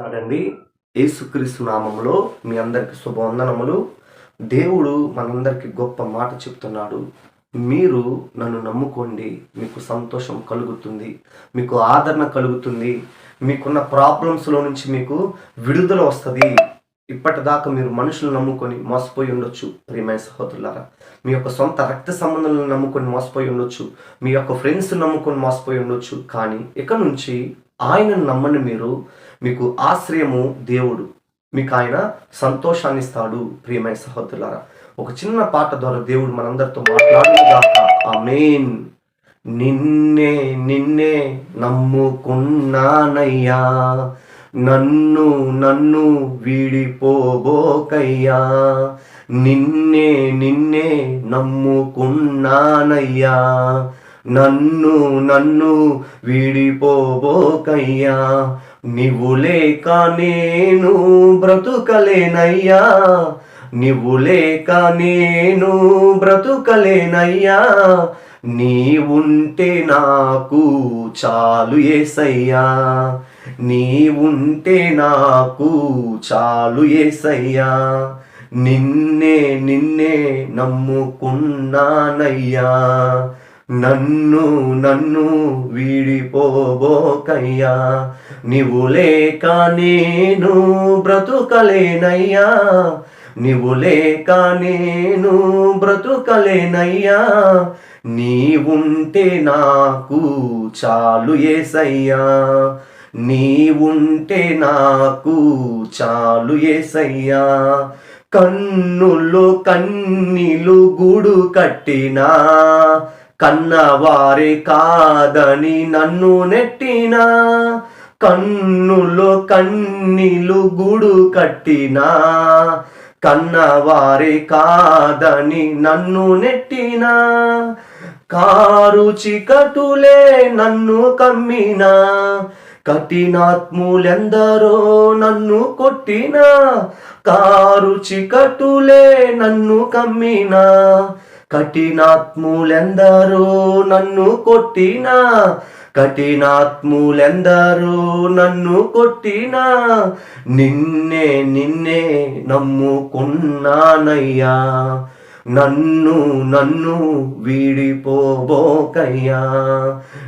అండి యేసుక్రీస్తు నామంలో మీ అందరికి శుభవందనములు. దేవుడు మనందరికి గొప్ప మాట చెప్తున్నాడు. మీరు నన్ను నమ్ముకోండి. మీకు సంతోషం కలుగుతుంది. మీకు ఆదరణ కలుగుతుంది. మీకున్న ప్రాబ్లమ్స్లో నుంచి మీకు విడుదల వస్తుంది. ఇప్పటిదాకా మీరు మనుషులు నమ్ముకొని మోసపోయి ఉండొచ్చు. ప్రియమైన సహోదరులారా మీ యొక్క సొంత రక్త సంబంధాలను నమ్ముకొని మోసపోయి ఉండొచ్చు. మీ యొక్క ఫ్రెండ్స్ నమ్ముకొని మోసపోయి ఉండొచ్చు. కానీ ఇక నుంచి ఆయనను నమ్మండి మీరు మీకు ఆశ్రయము దేవుడు. మీకు ఆయన సంతోషాన్ని ఇస్తాడు ప్రియమైన సహోదరులారా. ఒక చిన్న పాట ద్వారా దేవుడు మనందరితో మాట్లాడుగాక ఆమేన్. నిన్నే నిన్నే నమ్ముకున్నానయ్యా. నన్ను నన్ను వీడిపోబోకయ్యా. నిన్నే నిన్నే నమ్ముకున్నానయ్యా. నన్ను నన్ను వీడిపోబోకయ్యా. నీవు లేక నేను బ్రతుకలేనయ్యా. నీవు లేక నేను బ్రతుకలేనయ్యా. నీ ఉంటే నాకు చాలు ఏసయ్యా. నీ ఉంటే నాకు చాలు ఏసయ్యా. నిన్నే నిన్నే నమ్ముకున్నానయ్యా. నన్ను నన్ను వీడిపోబోకయ్యా. నీవు లేక నేను బ్రతుకలేనయ్యా. నీవు లేక నేను బ్రతుకలేనయ్యా. నీ ఉంటే నాకు చాలు ఏసయ్యా. నీ ఉంటే నాకు చాలు ఏసయ్యా. కన్నులు కన్నీలు గూడు కట్టినా. కన్నవారే కాదని నన్ను నెట్టిన కన్నులో కన్నీలు గుడు కట్టినా కన్నవారే కాదని నన్ను నెట్టిన కారు చికటులే నన్ను కమ్మినా కఠినాత్ములెందరో నన్ను కొట్టిన కారు చికటులే నన్ను కమ్మినా కఠినాత్ములెందరూ నన్ను కొట్టినా. కఠినాత్ములెందరూ నన్ను కొట్టినా. నిన్నే నిన్నే నమ్ముకున్నానయ్యా. నన్ను నన్ను వీడిపోబోకయ్యా.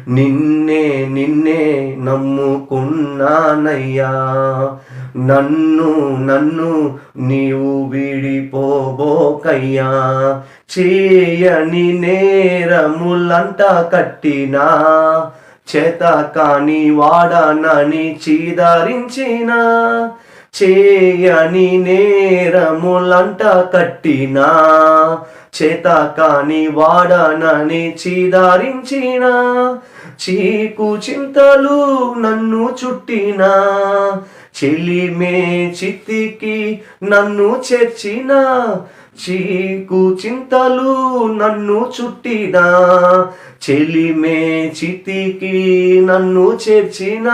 నిన్నే నిన్నే నమ్ముకున్నానయ్యా. నన్ను నన్ను నీవు విడిపోబోకయ్యా చేయని నేరములంట కట్టినా. చేత కాని వాడనని చీదరించిన. చేయని నేరములంట కట్టినా. చేత కాని వాడనని చీదరించిన. చీకు చింతలు నన్ను చుట్టినా. చెలిమే చిత్తికి నన్ను చేర్చిన. చీకు చింతలు నన్ను చుట్టిన. చెలిమే చితికి నన్ను చేర్చిన.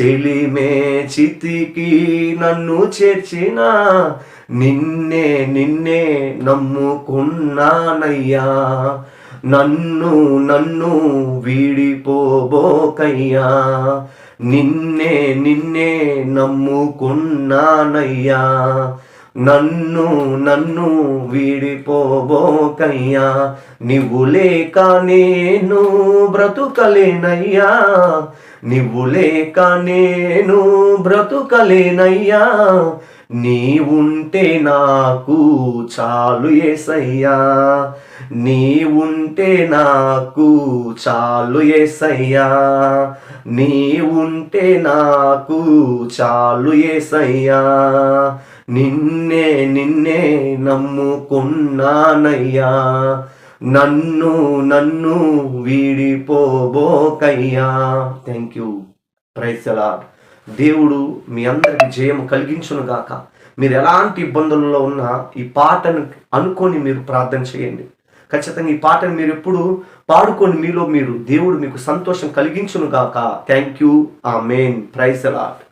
చెలిమే చితికి నన్ను చేర్చిన. నిన్నే నిన్నే నమ్ముకున్నానయ్యా. నన్ను నన్ను వీడిపోబోకయ్యా. నిన్నే నిన్నే నమ్ముకున్నానయ్యా. నన్ను నన్ను వీడిపోబోకయ్యా. నువ్వు లేక నేను బ్రతుకలేనయ్యా. నీవు లేక నేను బ్రతుకలేనయ్యా. నీ ఉంటే నాకు చాలు ఏసయ్యా. నీ ఉంటే నాకు చాలు ఏసయ్యా. నీ ఉంటే నాకు చాలు ఏసయ్యా. నిన్నే నిన్నే నమ్ముకున్నానయ్యా. నన్ను నన్ను వీడిపోబోకయ్యా. థ్యాంక్ యూ ప్రైసలా దేవుడు మీ అందరికి జయం కలిగించును గాక. మీరు ఎలాంటి ఇబ్బందుల్లో ఉన్నా ఈ పాటను అనుకొని మీరు ప్రార్థన చేయండి. ఖచ్చితంగా ఈ పాటను మీరు ఎప్పుడు పాడుకొని మీలో మీరు దేవుడు మీకు సంతోషం కలిగించును గాక. Thank you ah main prize allot